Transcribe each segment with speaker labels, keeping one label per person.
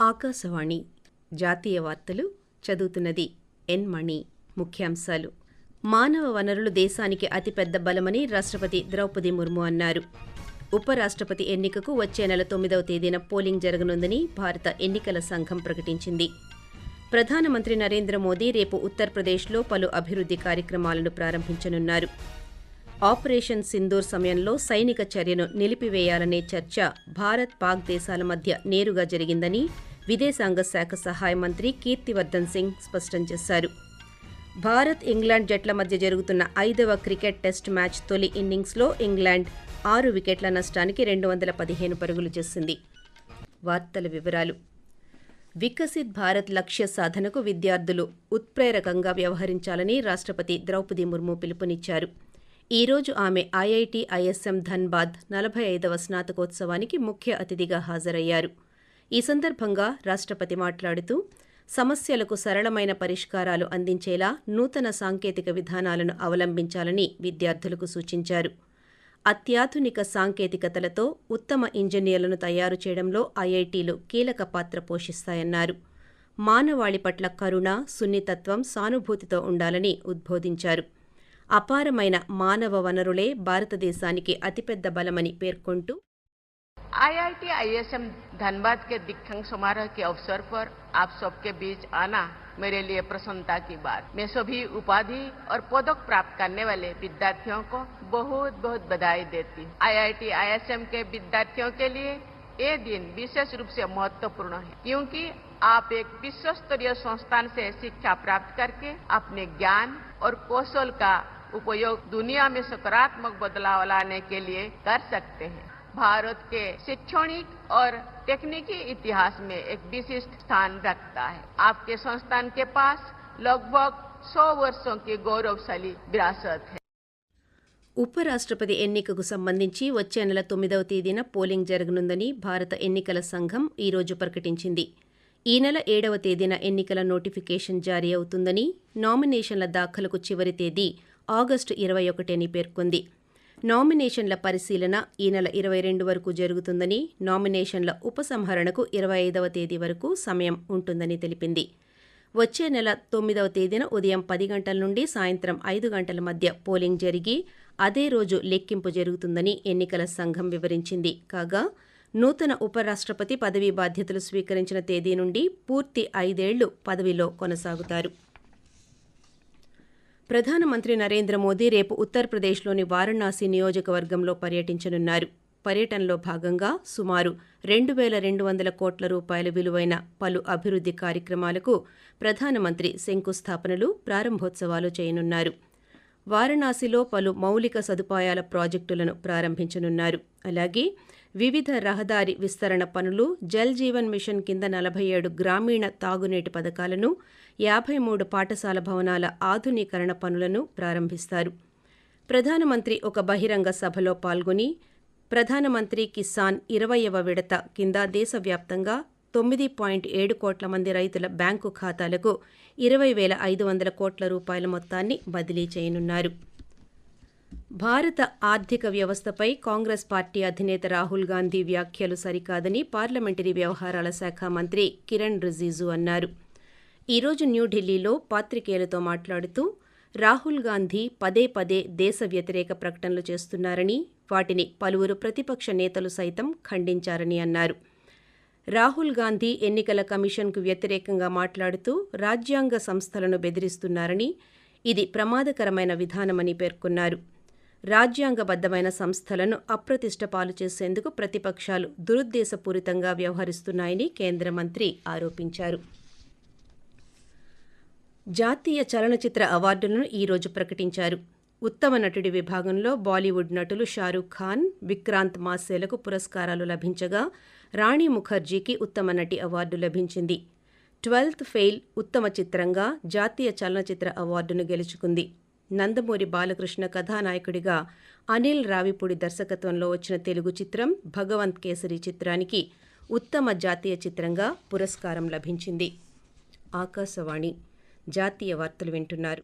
Speaker 1: ఆకాశవాణి జాతీయ వార్తలు చదువుతున్నది ఎన్ మణి. ముఖ్యాంశాలు. మానవ వనరులు దేశానికి అతిపెద్ద బలమని రాష్ట్రపతి ద్రౌపది ముర్ము అన్నారు. ఉపరాష్ట్రపతి ఎన్నికకు వచ్చే నెల తొమ్మిదవ తేదీన పోలింగ్ జరగనుందని భారత ఎన్నికల సంఘం ప్రకటించింది. ప్రధానమంత్రి నరేంద్ర మోదీ రేపు ఉత్తరప్రదేశ్లో పలు అభివృద్ధి కార్యక్రమాలను ప్రారంభించనున్నారు. ఆపరేషన్ సింధూర్ సమయంలో సైనిక చర్యను నిలిపివేయాలనే చర్చ భారత్ పాక్ దేశాల మధ్య నేరుగా జరిగిందని విదేశాంగ శాఖ సహాయ మంత్రి కీర్తివర్ధన్ సింగ్ స్పష్టం చేశారు. భారత్ ఇంగ్లాండ్ జట్ల మధ్య జరుగుతున్న ఐదవ క్రికెట్ టెస్ట్ మ్యాచ్ తొలి ఇన్నింగ్స్లో ఇంగ్లాండ్ ఆరు వికెట్ల నష్టానికి రెండు వందల పదిహేను పరుగులు చేసింది. వార్తల వివరాలు. వికసిత్ భారత్ లక్ష్య సాధనకు విద్యార్థులు ఉత్ప్రేరకంగా వ్యవహరించాలని రాష్ట్రపతి ద్రౌపది ముర్ము పిలుపునిచ్చారు. ఈ రోజు ఆమె ఐఐటి ఐఎస్ఎం ధన్బాద్ నలభై ఐదవ స్నాతకోత్సవానికి ముఖ్య అతిథిగా హాజరయ్యారు. ఈ సందర్భంగా రాష్ట్రపతి మాట్లాడుతూ సమస్యలకు సరళమైన పరిష్కారాలు అందించేలా నూతన సాంకేతిక విధానాలను అవలంబించాలని విద్యార్థులకు సూచించారు. అత్యాధునిక సాంకేతికతలతో ఉత్తమ ఇంజనీర్లను తయారు చేయడంలో ఐఐటీలు కీలక పాత్ర పోషిస్తాయన్నారు. మానవాళి పట్ల కరుణ సున్నితత్వం సానుభూతితో ఉండాలని ఉద్బోధించారు. అపారమైన మానవ వనరులే భారతదేశానికి అతిపెద్ద బలమని పేర్కొంటూ
Speaker 2: आईआईटी आईएसएम धनबाद के दीक्षांत समारोह के अवसर पर आप सबके बीच आना मेरे लिए प्रसन्नता की बात मैं सभी उपाधि और पदक प्राप्त करने वाले विद्यार्थियों को बहुत बहुत बधाई देती हूँ आईआईटी आईएसएम के विद्यार्थियों के लिए ये दिन विशेष रूप से महत्वपूर्ण है क्योंकि आप एक विश्व स्तरीय संस्थान से शिक्षा प्राप्त करके अपने ज्ञान और कौशल का उपयोग दुनिया में सकारात्मक बदलाव लाने के लिए कर सकते हैं भारत के शैक्षणिक और तकनीकी इतिहास में एक विशिष्ट स्थान रखता है आपके संस्थान के पास लगभग 100 वर्षों की गौरवशाली विरासत है
Speaker 1: ఉపరాష్ట్రపతి ఎన్నికకు సంబంధించి వచ్చే నెల తొమ్మిదవ తేదీన పోలింగ్ జరగనుందని భారత ఎన్నికల సంఘం ఈ రోజు ప్రకటించింది ఈ నెల ఏడవ తేదీన ఎన్నికల నోటిఫికేషన్ జారీ అవుతుందని నామినేషన్ల దాఖలకు చివరి తేదీ ఆగస్టు ఇరవై ఒకటిని పేర్కొంది. నామినేషన్ల పరిశీలన ఈ నెల ఇరవై రెండు వరకు జరుగుతుందని నామినేషన్ల ఉపసంహరణకు ఇరవై ఐదవ తేదీ వరకు సమయం ఉంటుందని తెలిపింది. వచ్చే నెల తొమ్మిదవ తేదీన ఉదయం పది గంటల నుండి సాయంత్రం ఐదు గంటల మధ్య పోలింగ్ జరిగి అదే రోజు లెక్కింపు జరుగుతుందని ఎన్నికల సంఘం వివరించింది. కాగా నూతన ఉపరాష్ట్రపతి పదవీ బాధ్యతలు స్వీకరించిన తేదీ నుండి పూర్తి ఐదేళ్ళు పదవిలో కొనసాగుతారు. ప్రధానమంత్రి నరేంద్ర మోదీ రేపు ఉత్తరప్రదేశ్లోని వారణాసి నియోజకవర్గంలో పర్యటించనున్నారు. పర్యటనలో భాగంగా సుమారు రెండు వేల రెండు వందల కోట్ల రూపాయల విలువైన పలు అభివృద్ధి కార్యక్రమాలకు ప్రధానమంత్రి శంకుస్థాపనలు ప్రారంభోత్సవాలు చేయనున్నారు. వారణాసిలో పలు మౌలిక సదుపాయాల ప్రాజెక్టులను ప్రారంభించనున్నారు. అలాగే వివిధ రహదారి విస్తరణ పనులు జల్ జీవన్ మిషన్ కింద నలభై ఏడు గ్రామీణ తాగునీటి పథకాలను యాభై మూడు పాఠశాల భవనాల ఆధునీకరణ పనులను ప్రారంభిస్తారు. ప్రధానమంత్రి ఒక బహిరంగ సభలో పాల్గొని ప్రధానమంత్రి కిసాన్ ఇరవయవ విడత కింద దేశవ్యాప్తంగా తొమ్మిది పాయింట్ ఏడు కోట్ల మంది రైతుల బ్యాంకు ఖాతాలకు ఇరవై వేల ఐదు వందల కోట్ల రూపాయల మొత్తాన్ని బదిలీ చేయనున్నారు. భారత ఆర్థిక వ్యవస్థపై కాంగ్రెస్ పార్టీ అధినేత రాహుల్ గాంధీ వ్యాఖ్యలు సరికాదని పార్లమెంటరీ వ్యవహారాల శాఖ మంత్రి కిరణ్ రిజిజు అన్నారు. ఈరోజు న్యూఢిల్లీలో పాత్రికేయులతో మాట్లాడుతూ రాహుల్ గాంధీ పదే పదే దేశ వ్యతిరేక ప్రకటనలు చేస్తున్నారని వాటిని పలువురు ప్రతిపక్ష నేతలు సైతం ఖండించారని అన్నారు. రాహుల్ గాంధీ ఎన్నికల కమిషన్కు వ్యతిరేకంగా మాట్లాడుతూ రాజ్యాంగ సంస్థలను బెదిరిస్తున్నారని ఇది ప్రమాదకరమైన విధానమని పేర్కొన్నారు. రాజ్యాంగబద్ధమైన సంస్థలను అప్రతిష్టపాలు చేసేందుకు ప్రతిపక్షాలు దురుద్దేశపూరితంగా వ్యవహరిస్తున్నాయని కేంద్ర మంత్రి ఆరోపించారు. జాతీయ చలనచిత్ర అవార్డులను ఈరోజు ప్రకటించారు. ఉత్తమ నటుడి విభాగంలో బాలీవుడ్ నటులు షారూఖ్ ఖాన్ విక్రాంత్ మాసేలకు పురస్కారాలు లభించగా రాణి ముఖర్జీకి ఉత్తమ నటి అవార్డు లభించింది. ట్వెల్త్ ఫెయిల్ ఉత్తమ చిత్రంగా జాతీయ చలనచిత్ర అవార్డును గెలుచుకుంది. నందమూరి బాలకృష్ణ కథానాయకుడిగా అనిల్ రావిపూడి దర్శకత్వంలో వచ్చిన తెలుగు చిత్రం భగవంత్ కేసరి చిత్రానికి ఉత్తమ జాతీయ చిత్రంగా పురస్కారం లభించింది. ఆకాశవాణి జాతీయ వార్తలు వింటున్నారు.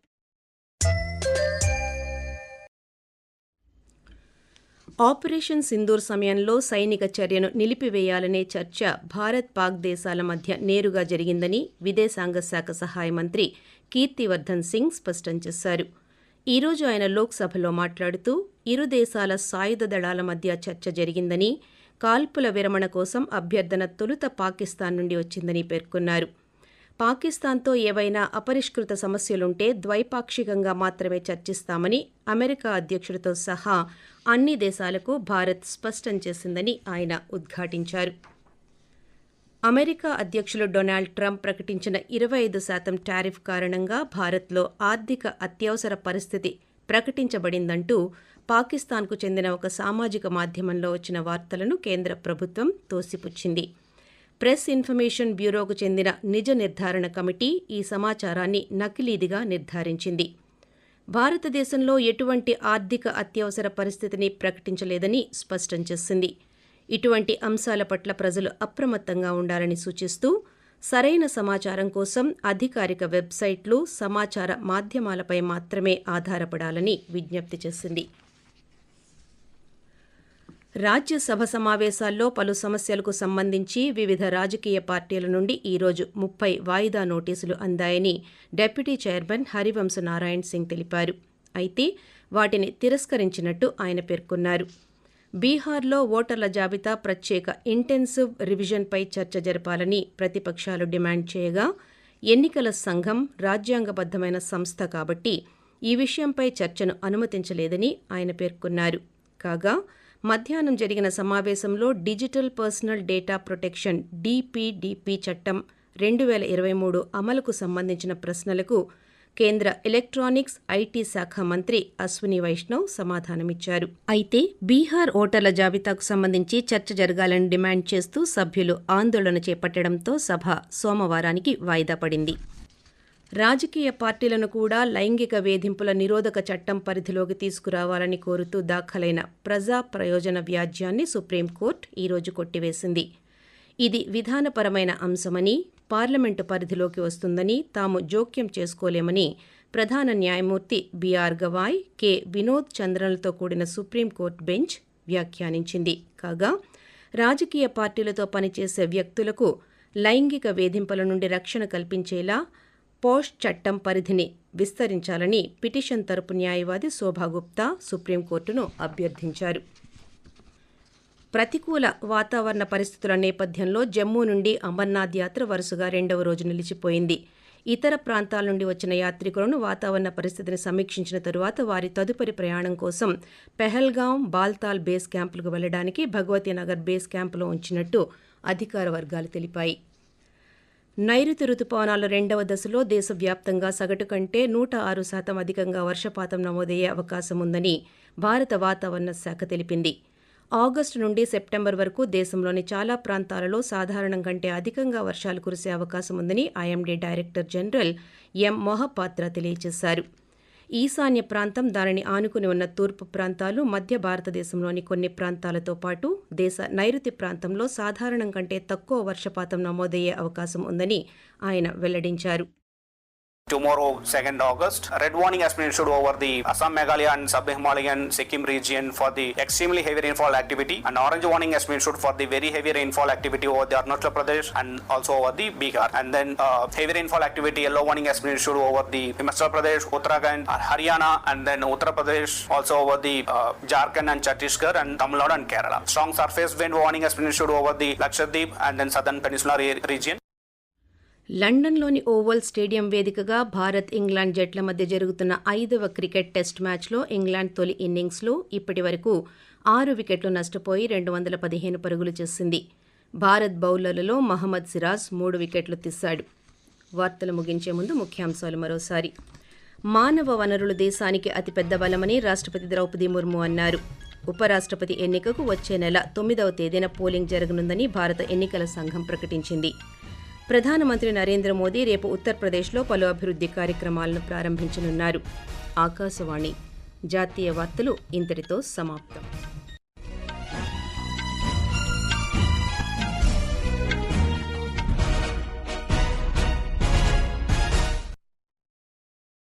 Speaker 1: ఆపరేషన్ సింధూర్ సమయంలో సైనిక చర్యను నిలిపివేయాలనే చర్చ భారత్ పాక్ దేశాల మధ్య నేరుగా జరిగిందని విదేశాంగ శాఖ సహాయ మంత్రి కీర్తివర్ధన్ సింగ్ స్పష్టం చేశారు. ఈరోజు ఆయన లోక్సభలో మాట్లాడుతూ ఇరు దేశాల సాయుధ దళాల మధ్య చర్చ జరిగిందని కాల్పుల విరమణ కోసం అభ్యర్థన తొలుత పాకిస్తాన్ నుండి వచ్చిందని పేర్కొన్నారు. పాకిస్తాన్తో ఏవైనా అపరిష్కృత సమస్యలుంటే ద్వైపాక్షికంగా మాత్రమే చర్చిస్తామని అమెరికా అధ్యక్షుడితో సహా అన్ని దేశాలకు భారత్ స్పష్టం చేసిందని ఆయన ఉద్ఘాటించారు. అమెరికా అధ్యక్షులు డొనాల్డ్ ట్రంప్ ప్రకటించిన ఇరవై ఐదు శాతం టారిఫ్ కారణంగా భారత్లో ఆర్థిక అత్యవసర పరిస్థితి ప్రకటించబడిందంటూ పాకిస్తాన్కు చెందిన ఒక సామాజిక మాధ్యమంలో వచ్చిన వార్తలను కేంద్ర ప్రభుత్వం తోసిపుచ్చింది. ప్రెస్ ఇన్ఫర్మేషన్ బ్యూరోకు చెందిన నిజ నిర్ధారణ కమిటీ ఈ సమాచారాన్ని నకిలీదిగా నిర్ధారించింది. భారతదేశంలో ఎటువంటి ఆర్థిక అత్యవసర పరిస్థితిని ప్రకటించలేదని స్పష్టం చేసింది. ఇటువంటి అంశాల పట్ల ప్రజలు అప్రమత్తంగా ఉండాలని సూచిస్తూ సరైన సమాచారం కోసం అధికారిక వెబ్సైట్లు సమాచార మాధ్యమాలపై మాత్రమే ఆధారపడాలని విజ్ఞప్తి చేసింది. రాజ్యసభ సమావేశాల్లో పలు సమస్యలకు సంబంధించి వివిధ రాజకీయ పార్టీల నుండి ఈరోజు ముప్పై వాయిదా నోటీసులు అందాయని డిప్యూటీ చైర్మన్ హరివంశ నారాయణ్ సింగ్ తెలిపారు. అయితే వాటిని తిరస్కరించినట్టు ఆయన పేర్కొన్నారు. బీహార్లో ఓటర్ల జాబితా ప్రత్యేక ఇంటెన్సివ్ రివిజన్పై చర్చ జరపాలని ప్రతిపక్షాలు డిమాండ్ చేయగా ఎన్నికల సంఘం రాజ్యాంగబద్ధమైన సంస్థ కాబట్టి ఈ విషయంపై చర్చను అనుమతించలేదని ఆయన పేర్కొన్నారు. కాగా మధ్యాహ్నం జరిగిన సమావేశంలో digital personal data protection DPDP చట్టం రెండు వేల ఇరవై మూడు అమలుకు సంబంధించిన ప్రశ్నలకు కేంద్ర ఎలక్ట్రానిక్స్ ఐటీ శాఖ మంత్రి అశ్విని వైష్ణవ్ సమాధానమిచ్చారు. అయితే బీహార్ ఓటర్ల జాబితాకు సంబంధించి చర్చ జరగాలని డిమాండ్ చేస్తూ సభ్యులు ఆందోళన చేపట్టడంతో సభ సోమవారానికి వాయిదా పడింది. రాజకీయ పార్టీలను కూడా లైంగిక వేధింపుల నిరోధక చట్టం పరిధిలోకి తీసుకురావాలని కోరుతూ దాఖలైన ప్రజా ప్రయోజన వ్యాజ్యాన్ని సుప్రీంకోర్టు ఈరోజు కొట్టివేసింది. ఇది విధానపరమైన అంశమని పార్లమెంటు పరిధిలోకి వస్తుందని తాము జోక్యం చేసుకోలేమని ప్రధాన న్యాయమూర్తి B R Gavai K. Vinod చంద్రన్లతో కూడిన సుప్రీంకోర్టు బెంచ్ వ్యాఖ్యానించింది. కాగా రాజకీయ పార్టీలతో పనిచేసే వ్యక్తులకు లైంగిక వేధింపుల నుండి రక్షణ కల్పించేలా పోస్ట్ చట్టం పరిధిని విస్తరించాలని పిటిషన్ తరపు న్యాయవాది శోభాగుప్తా సుప్రీంకోర్టును అభ్యర్థించారు. ప్రతికూల వాతావరణ పరిస్థితుల నేపథ్యంలో జమ్మూ నుండి అమర్నాథ్ యాత్ర వరుసగా రెండవ రోజు నిలిచిపోయింది. ఇతర ప్రాంతాల నుండి వచ్చిన యాత్రికులను వాతావరణ పరిస్థితిని సమీక్షించిన తరువాత వారి తదుపరి ప్రయాణం కోసం పెహల్గాం బాల్తాల్ బేస్ క్యాంపులకు వెళ్ళడానికి భగవతి నగర్ బేస్ క్యాంపులో ఉంచినట్టు అధికార వర్గాలు తెలిపాయి. నైరుతి రుతుపవనాల రెండవ దశలో దేశవ్యాప్తంగా సగటు కంటే నూట ఆరు శాతం అధికంగా వర్షపాతం నమోదయ్యే అవకాశం ఉందని భారత వాతావరణ శాఖ తెలిపింది. ఆగస్టు నుండి సెప్టెంబర్ వరకు దేశంలోని చాలా ప్రాంతాలలో సాధారణం కంటే అధికంగా వర్షాలు కురిసే అవకాశం ఉందని IMD director general M Mohapatra తెలియజేశారు. ఈశాన్య ప్రాంతం దానిని ఆనుకుని ఉన్న తూర్పు ప్రాంతాలు మధ్య భారతదేశంలోని కొన్ని ప్రాంతాలతో పాటు దేశ నైరుతి ప్రాంతంలో సాధారణం కంటే తక్కువ వర్షపాతం నమోదయ్యే అవకాశం ఉందని ఆయన వెల్లడించారు.
Speaker 3: Tomorrow, 2nd August, red warning has been issued over the Assam, Meghalaya, and sub-Himalayan Sikkim region for the extremely heavy rainfall activity. and orange warning has been issued for the very heavy rainfall activity over the Arunachal Pradesh and also over the Bihar. And then uh, heavy rainfall activity yellow warning has been issued over the Himachal Pradesh, Uttarakhand, Haryana, and then Uttar Pradesh, also over the uh, Jharkhand and Chhattisgarh and Tamil Nadu and Kerala. Strong surface wind warning has been issued over the Lakshadweep and then southern peninsular region.
Speaker 1: లండన్లోని oval stadium వేదికగా Bharat England జట్ల మధ్య జరుగుతున్న ఐదవ cricket test మ్యాచ్లో England తొలి ఇన్నింగ్స్లో ఇప్పటి వరకు ఆరు వికెట్లు నష్టపోయి రెండు వందల పదిహేను పరుగులు చేసింది. భారత్ బౌలర్లలో మహమ్మద్ సిరాజ్ మూడు వికెట్లు తీశాడు. వార్తలు ముగించే ముందు ముఖ్యాంశాలు మరోసారి. మానవ వనరులు దేశానికి అతిపెద్ద బలమని రాష్ట్రపతి ద్రౌపది ముర్ము అన్నారు. ఉపరాష్ట్రపతి ఎన్నికకు వచ్చే నెల తొమ్మిదవ తేదీన పోలింగ్ జరగనుందని భారత ఎన్నికల సంఘం ప్రకటించింది. ప్రధానమంత్రి నరేంద్ర మోదీ రేపు ఉత్తరప్రదేశ్లో పలు అభివృద్ధి కార్యక్రమాలను ప్రారంభించనున్నారు. ఆకాశవాణి జాతీయ వార్తలు ఇంతటితో సమాప్తం.